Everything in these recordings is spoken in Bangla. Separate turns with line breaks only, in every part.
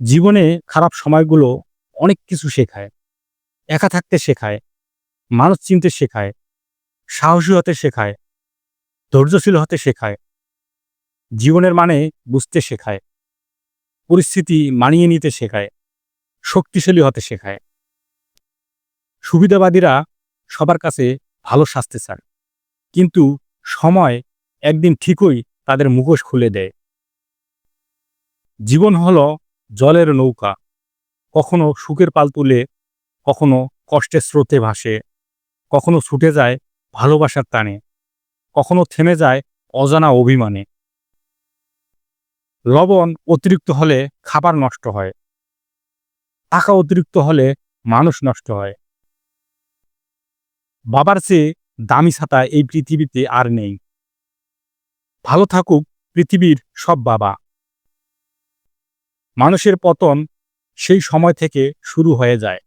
জীবনে খারাপ সময়গুলো অনেক কিছু শেখায়। একা থাকতে শেখায়, মানুষ চিনতে শেখায়, সাহসী হতে শেখায়, ধৈর্যশীল হতে শেখায়, জীবনের মানে বুঝতে শেখায়, পরিস্থিতি মানিয়ে নিতে শেখায়, শক্তিশালী হতে শেখায়। সুবিধাবাদীরা সবার কাছে ভালো শাস্তি চান কিন্তু সময় একদিন ঠিকই তাদের মুখোশ খুলে দেয়। জীবন হলো জলের নৌকা। কখনো সুখের পাল তুলে, কখনো কষ্টের স্রোতে ভাসে। কখনো ছুটে যায় ভালোবাসার টানে। কখনো থেমে যায় অজানা অভিমানে। লবণ অতিরিক্ত হলে খাবার নষ্ট হয়। টাকা অতিরিক্ত হলে মানুষ নষ্ট হয়। বাবার চেয়ে দামি ছাতা এই পৃথিবীতে আর নেই। ভালো থাকুক পৃথিবীর সব বাবা। মানুষের পতন সেই সময় থেকে শুরু হয়ে যায়।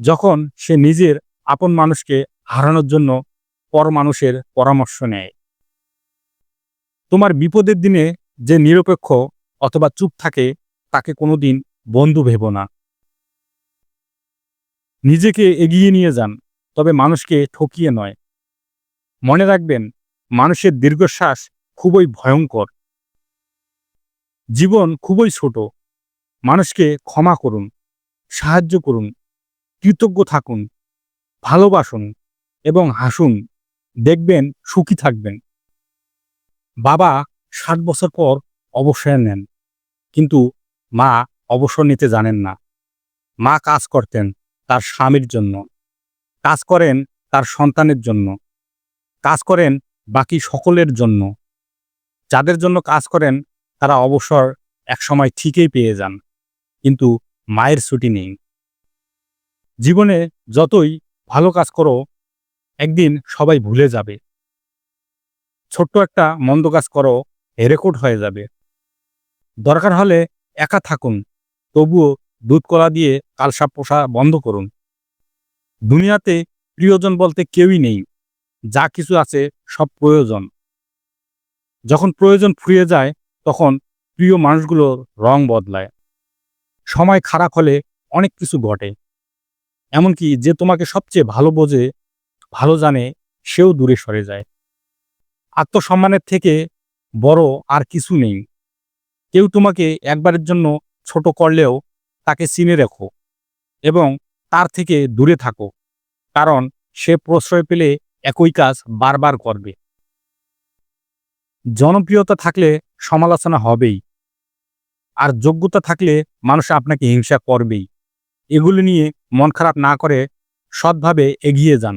যখন সে নিজের আপন মানুষকে হারানোর জন্য পর মানুষের পরামর্শ নেয়। তোমার বিপদের দিনে যে নিরপেক্ষ অথবা চুপ থাকে, তাকে কোনোদিন বন্ধু ভেব না। নিজেকে এগিয়ে নিয়ে যান, তবে মানুষকে ঠকিয়ে নয়। মনে রাখবেন, মানুষের দীর্ঘশ্বাস খুবই ভয়ঙ্কর। জীবন খুবই ছোট। মানুষকে ক্ষমা করুন, সাহায্য করুন, কৃতজ্ঞ থাকুন, ভালোবাসুন এবং হাসুন। দেখবেন সুখী থাকবেন। বাবা ষাট বছর পর অবসর নেন, কিন্তু মা অবসর নিতে জানেন না। মা কাজ করতেন তার স্বামীর জন্য, কাজ করেন তার সন্তানের জন্য, কাজ করেন বাকি সকলের জন্য। যাদের জন্য কাজ করেন তারা অবসর একসময় ঠিকই পেয়ে যান, কিন্তু মায়ের ছুটি নেই। জীবনে যতই ভালো কাজ করো, একদিন সবাই ভুলে যাবে। ছোট্ট একটা মন্দ কাজ করো রেকর্ড হয়ে যাবে। দরকার হলে একা থাকুন, তবুও দুধ কলা দিয়ে কালসাপ পোষা বন্ধ করুন। দুনিয়াতে প্রিয়জন বলতে কেউই নেই, যা কিছু আছে সব প্রয়োজন। যখন প্রয়োজন ফুরিয়ে যায় তখন প্রিয় মানুষগুলোর রং বদলায়। সময় খারাপ হলে অনেক কিছু ঘটে। এমনকি যে তোমাকে সবচেয়ে ভালো বোঝে, ভালো জানে, সেও দূরে সরে যায়। আত্মসম্মানের থেকে বড় আর কিছু নেই। কেউ তোমাকে একবারের জন্য ছোট করলেও তাকে চিনে রেখো এবং তার থেকে দূরে থাকো, কারণ সে প্রশ্রয় পেলে একই কাজ বারবার করবে। জনপ্রিয়তা থাকলে সমালোচনা হবেই। আর যোগ্যতা থাকলে মানুষ আপনাকে হিংসা করবেই। এগুলো নিয়ে মন খারাপ না করে সৎভাবে এগিয়ে যান।